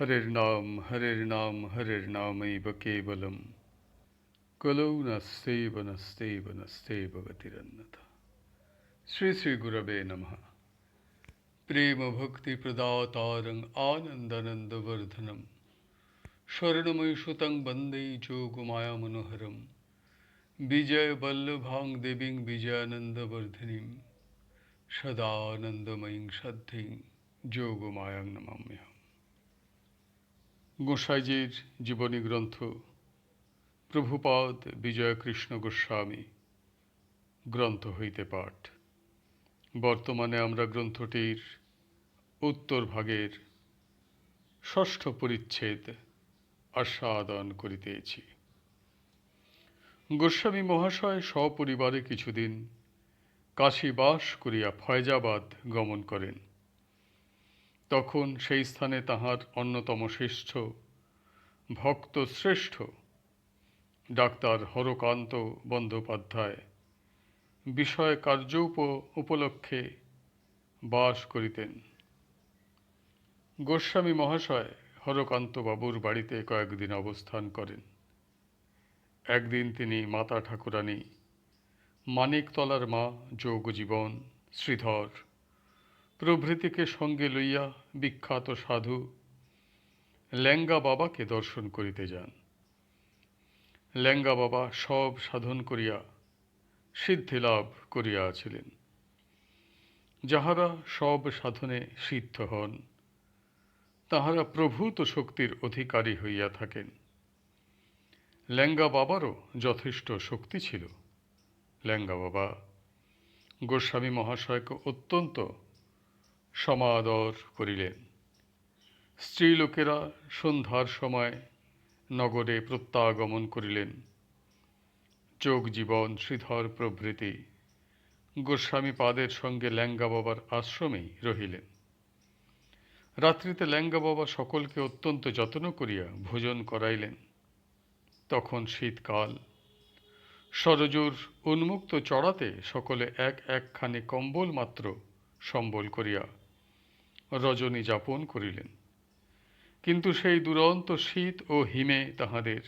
হরের নাম হরের নাম হরের নামৈব কেবলম কলৌ নাস্তেব নাস্তেব নাস্তেব গতিরন্যথা শ্রী শ্রী গুরবে নমঃ প্রেম ভক্তি প্রদাতারং আনন্দানন্দবর্ধনম স্বর্ণময় সুতং বন্দে মনোহরম বিজয় বল্লভাং দেবীং বিজয়ানন্দবর্ধিনীম সদানন্দময়ীং শ্রদ্ধেং যোগমায়াং নমাম্যহম গোসাইজির জীবনী গ্রন্থ, প্রভুপাদ বিজয়কৃষ্ণ গোস্বামী, গ্রন্থ হইতে পাঠ। বর্তমানে আমরা গ্রন্থটির উত্তর ভাগের ষষ্ঠ পরিচ্ছেদ আস্বাদন করিতেছি। গোস্বামী মহাশয় সপরিবারে কিছুদিন কাশী বাস করিয়া ফয়জাবাদ গমন করেন। তখন সেই স্থানে তাহার অন্যতম শ্রেষ্ঠ, ভক্ত শ্রেষ্ঠ, ডাক্তার হরকান্ত বন্দ্যোপাধ্যায়। বিষয় কার্য উপলক্ষে বাস করিতেন। গোস্বামী মহাশয় হরকান্ত বাবুর বাড়িতে কয়েকদিন অবস্থান করেন। একদিন তিনি মাতা ঠাকুরানী, মানিকতলার মা যোগজীবন, শ্রীধর প্রভৃতিকে সঙ্গে লইয়া বিখ্যাত সাধু ল্যাঙ্গা বাবাকে দর্শন করিতে যান। ল্যাঙ্গা বাবা সব সাধন করিয়া সিদ্ধি লাভ করিয়াছিলেন যাহারা সব সাধনে সিদ্ধ হন, তাহারা প্রভূত শক্তির অধিকারী হইয়া থাকেন। ল্যাঙ্গা বাবারও যথেষ্ট শক্তি ছিল। ল্যাঙ্গা বাবা গোস্বামী মহাশয়কে অত্যন্ত সমাদর করিলেন। স্ত্রীলোকেরা সন্ধ্যার সময় নগরে প্রত্যাগমন করিলেন। যোগ জীবন শ্রীধর প্রভৃতি গোস্বামী পাদের সঙ্গে ল্যাঙ্গা বাবার আশ্রমেই রহিলেন। রাত্রিতে ল্যাঙ্গা বাবা সকলকে অত্যন্ত যত্ন করিয়া ভোজন করাইলেন। তখন শীতকাল। সরজুর উন্মুক্ত চড়াতে সকলে এক একখানি কম্বল মাত্র সম্বল করিয়া রজনী যাপন করিলেন। কিন্তু সেই দুরন্ত শীত ও হিমে তাহাদের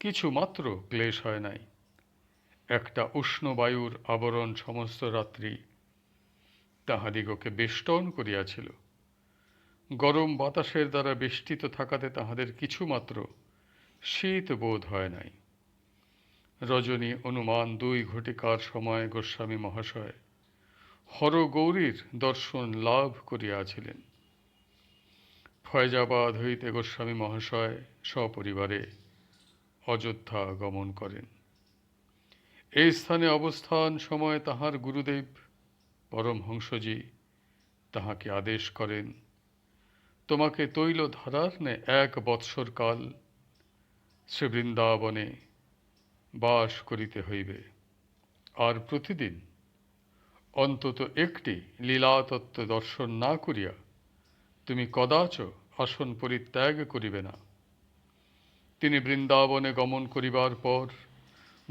কিছু মাত্র ক্লেশ হয় নাই। একটা উষ্ণ বায়ুর আবরণ সমস্ত রাত্রি তাহাদিগকে বেষ্টন করিয়াছিল। গরম বাতাসের দ্বারা বেষ্টিত থাকাতে তাহাদের কিছুমাত্র শীত বোধ হয় নাই। রজনী অনুমান দুই ঘটিকার সময় গোস্বামী মহাশয় হরগৌরীর দর্শন লাভ করিয়াছিলেন। ফয়জাবাদ হইতে গোস্বামী মহাশয় সপরিবারে অযোধ্যা গমন করেন। এই স্থানে অবস্থান সময় তাহার গুরুদেব পরমহংসজি তাহাকে আদেশ করেন, তোমাকে তৈল ধারার নে এক বৎসর কাল শ্রীবৃন্দাবনে বাস করিতে হইবে। আর প্রতিদিন অন্তত একটি লীলাতত্ত্ব দর্শন না করিয়া তুমি কদাচ আসন পরিত্যাগ করিবে না। তিনি বৃন্দাবনে গমন করিবার পর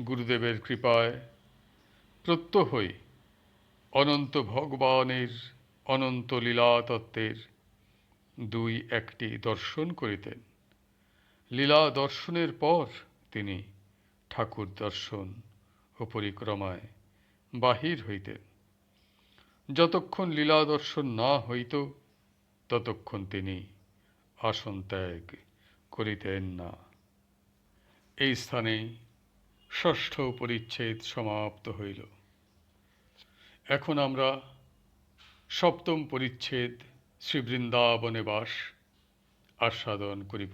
গুরুদেবের কৃপায় প্রত্যহই অনন্ত ভগবানের অনন্ত লীলাতত্ত্বের দুই একটি দর্শন করিতেন। লীলা দর্শনের পর তিনি ঠাকুর দর্শন ও পরিক্রমায় বাহির হইতেন। যতক্ষণ লীলা দর্শন না হইত, ততক্ষণ তিনি আসন ত্যাগ করিতেন না। এই স্থানে ষষ্ঠ পরিচ্ছেদ সমাপ্ত হইল। এখন আমরা সপ্তম পরিচ্ছেদ শ্রী বৃন্দাবনে বাস আস্বাদন করিব।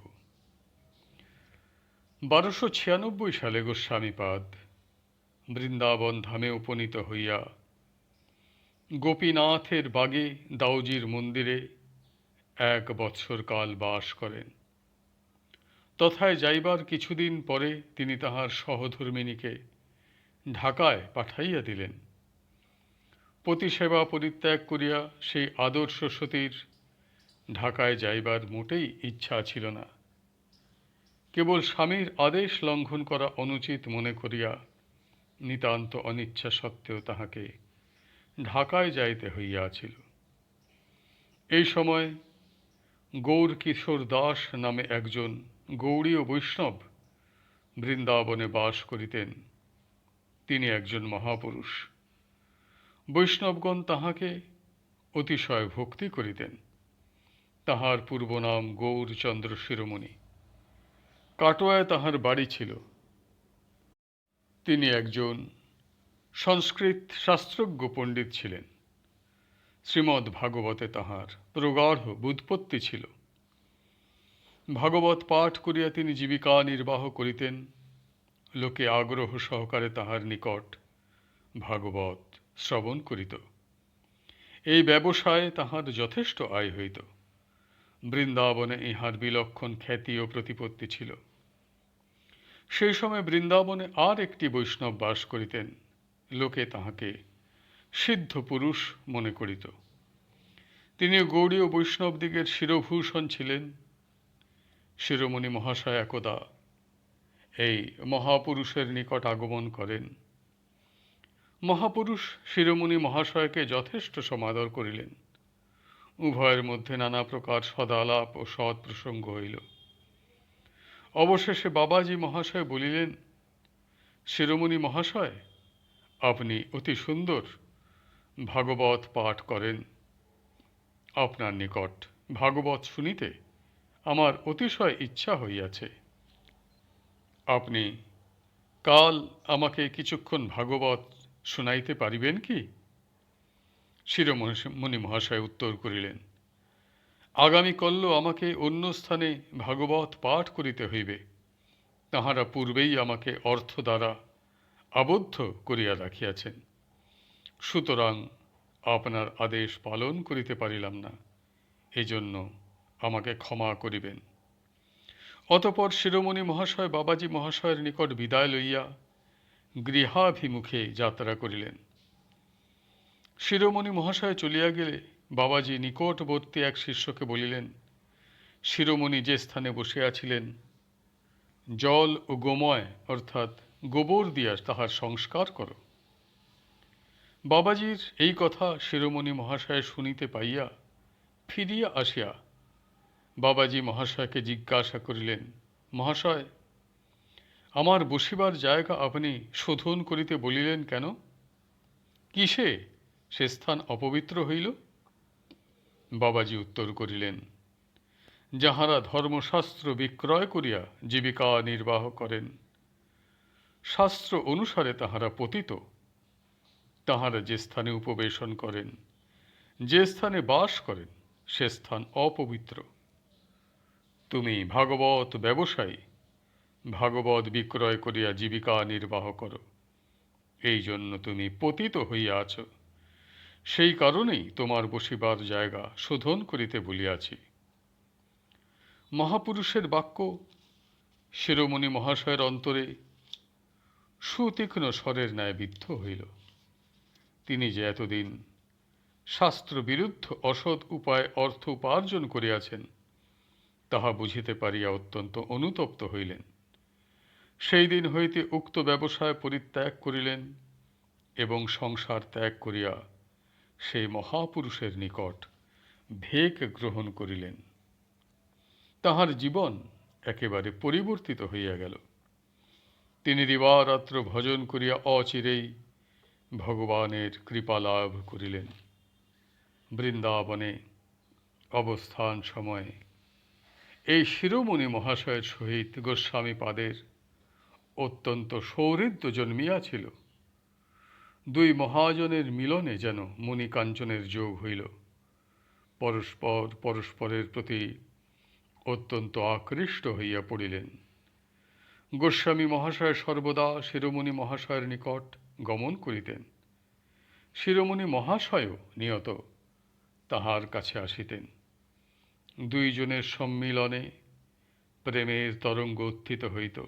বারোশো ছিয়ানব্বই সালে গোস্বামীপাদ বৃন্দাবন ধামে উপনীত হইয়া গোপীনাথের বাগে দাউজির মন্দিরে এক বৎসর কাল বাস করেন। তথায় যাইবার কিছুদিন পরে তিনি তাহার সহধর্মিনীকে ঢাকায় পাঠাইয়া দিলেন। পতিসেবা পরিত্যাগ করিয়া সেই আদর্শ সতীর ঢাকায় যাইবার মোটেই ইচ্ছা ছিল না। কেবল স্বামীর আদেশ লঙ্ঘন করা অনুচিত মনে করিয়া নিতান্ত অনিচ্ছা সত্ত্বেও তাহাকে ঢাকায় যাইতে হইয়াছিল। এই সময় গৌর কিশোর দাস নামে একজন গৌড়ীয় বৈষ্ণব বৃন্দাবনে বাস করিতেন। তিনি একজন মহাপুরুষ। বৈষ্ণবগণ তাহাকে অতিশয় ভক্তি করিতেন। তাহার পূর্ব নাম গৌরচন্দ্র শিরোমণি। কাটোয়ায় তাহার বাড়ি ছিল। তিনি একজন সংস্কৃত শাস্ত্রজ্ঞ পণ্ডিত ছিলেন। শ্রীমদ্ ভাগবতে তাহার প্রগাঢ় বুৎপত্তি ছিল। ভাগবত পাঠ করিয়া তিনি জীবিকা নির্বাহ করিতেন। লোকে আগ্রহ সহকারে তাহার নিকট ভাগবত শ্রবণ করিত। এই ব্যবসায় তাহার যথেষ্ট আয় হইত। বৃন্দাবনে ইহার বিলক্ষণ খ্যাতি ও প্রতিপত্তি ছিল। সেই সময় বৃন্দাবনে আর একটি বৈষ্ণব বাস করিতেন। লোকে তাহাকে সিদ্ধ পুরুষ মনে করিত। তিনি গৌড়ীয় বৈষ্ণবদিগের শিরভূষণ ছিলেন। শিরোমণি মহাশয় একদা এই মহাপুরুষের নিকট আগমন করেন। মহাপুরুষ শিরোমণি মহাশয়কে যথেষ্ট সমাদর করিলেন। উভয়ের মধ্যে নানা প্রকার সদালাপ ও সৎ প্রসঙ্গ হইল। অবশেষে বাবাজি মহাশয় বলিলেন, শিরোমণি মহাশয় আপনি অতি সুন্দর ভাগবত পাঠ করেন। আপনার নিকট ভাগবত শুনিতে আমার অতিশয় ইচ্ছা হইয়াছে। আপনি কাল আমাকে কিছুক্ষণ ভাগবত শুনাইতে পারিবেন কি? শিরোমণি মহাশয় উত্তর করিলেন আগামীকল্য আমাকে অন্য স্থানে ভাগবত পাঠ করিতে হইবে। তাহারা পূর্বেই আমাকে অর্থ দ্বারা আবদ্ধ করিয়া রাখিয়াছেন। সুতরাং আপনার আদেশ পালন করিতে পারিলাম না, এজন্য আমাকে ক্ষমা করিবেন। অতপর শিরোমণি মহাশয় বাবাজি মহাশয়ের নিকট বিদায় লইয়া গৃহাভিমুখে যাত্রা করিলেন। শিরোমণি মহাশয় চলিয়া গেলে বাবাজি নিকটবর্তী এক শিষ্যকে বলিলেন, শিরোমণি যে স্থানে বসিয়াছিলেন জল ও গোময় অর্থাৎ গোবর দিয়া তাহার সংস্কার করো। বাবাজির এই কথা শিরোমণি মহাশয় শুনিতে পাইয়া ফিরিয়া আসিয়া বাবাজি মহাশয়কে জিজ্ঞাসা করিলেন, মহাশয়, আমার বসিবার জায়গা আপনি শোধন করিতে বলিলেন কেন? কিসে সে স্থান অপবিত্র হইল? বাবাজি উত্তর করিলেন, যাহারা ধর্মশাস্ত্র বিক্রয় করিয়া জীবিকা নির্বাহ করেন শাস্ত্র অনুসারে তাহারা পতিত। তাহারা যে স্থানে উপবেশন করেন, যে স্থানে বাস করেন, সে স্থান অপবিত্র। তুমি ভাগবত ব্যবসায়ী, ভাগবত বিক্রয় করিয়া জীবিকা নির্বাহ করো। এই জন্য তুমি পতিত হইয়া আছো। সেই কারণেই তোমার বসিবার জায়গা শোধন করিতে বলিয়াছি। মহাপুরুষের বাক্য, শিরোমণি মহাশয়ের অন্তরে সুতীক্ষ্ণ স্বরের ন্যায় বিদ্ধ হইল। তিনি যে এতদিন শাস্ত্র বিরুদ্ধ অসৎ উপায় অর্থ উপার্জন করিয়াছেন, তাহা বুঝিতে পারিয়া অত্যন্ত অনুতপ্ত হইলেন। সেই দিন হইতে উক্ত ব্যবসায় পরিত্যাগ করিলেন এবং সংসার ত্যাগ করিয়া সেই মহাপুরুষের নিকট ভেক গ্রহণ করিলেন। তাহার জীবন একেবারে পরিবর্তিত হইয়া গেল। তিনি দিবারাত্র ভজন করিয়া অচিরেই ভগবানের কৃপা লাভ করিলেন। বৃন্দাবনে অবস্থান সময়ে এই শিরোমণি মহাশয়ের সহিত গোস্বামী পাদের অত্যন্ত সৌহৃদ্য জন্মিয়াছিল। দুই মহাজনের মিলনে যেন মণিকাঞ্চনের যোগ হইল। পরস্পর পরস্পরের প্রতি অত্যন্ত আকৃষ্ট হইয়া পড়িলেন। গোস্বামী মহাশয় সর্বদা শিরোমণি মহাশয়ের নিকট গমন করিতেন। শিরোমণি মহাশয়ও নিয়ত তাহার কাছে আসিতেন। দুইজনের সম্মিলনে প্রেমের তরঙ্গ উত্থিত হইত।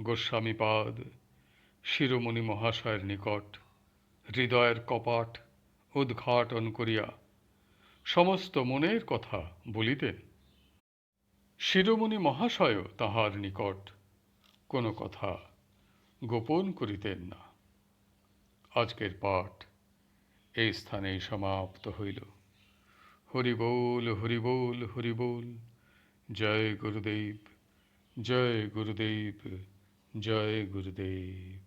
গোস্বামীপাদ শিরোমণি মহাশয়ের নিকট হৃদয়ের কপাট উদ্ঘাটন করিয়া সমস্ত মনের কথা বলিতেন। শিরোমণি মহাশয়ও তাহার নিকট কোনো কথা গোপন করিতেন না। আজকের পাঠ এই স্থানেই সমাপ্ত হইল। হরিবোল হরিবোল হরিবোল হরি বল জয় গুরুদেব জয় গুরুদেব জয় গুরুদেব।